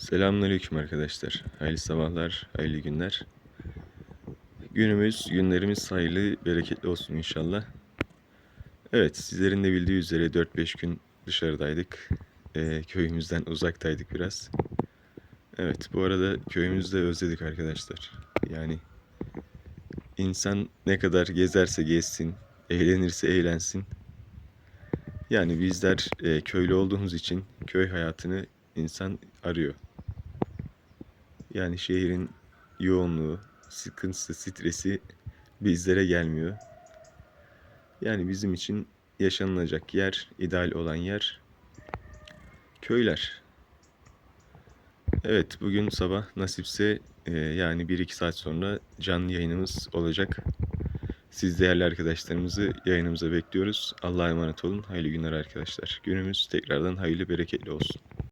Selamünaleyküm arkadaşlar. Hayırlı sabahlar, hayırlı günler. Günümüz, günlerimiz hayırlı, bereketli olsun inşallah. Evet, sizlerin de bildiği üzere 4-5 gün dışarıdaydık. Ee, köyümüzden uzaktaydık biraz. Evet, bu arada köyümüzü de özledik arkadaşlar. Yani insan ne kadar gezerse gezsin, eğlenirse eğlensin. Yani bizler e, köylü olduğumuz için köy hayatını insan arıyor. Yani şehrin yoğunluğu, sıkıntısı, stresi bizlere gelmiyor. Yani bizim için yaşanılacak yer, ideal olan yer köyler. Evet, bugün sabah nasipse e, yani 1-2 saat sonra canlı yayınımız olacak. Siz değerli arkadaşlarımızı yayınımıza bekliyoruz. Allah'a emanet olun. Hayırlı günler arkadaşlar. Günümüz tekrardan hayırlı, bereketli olsun.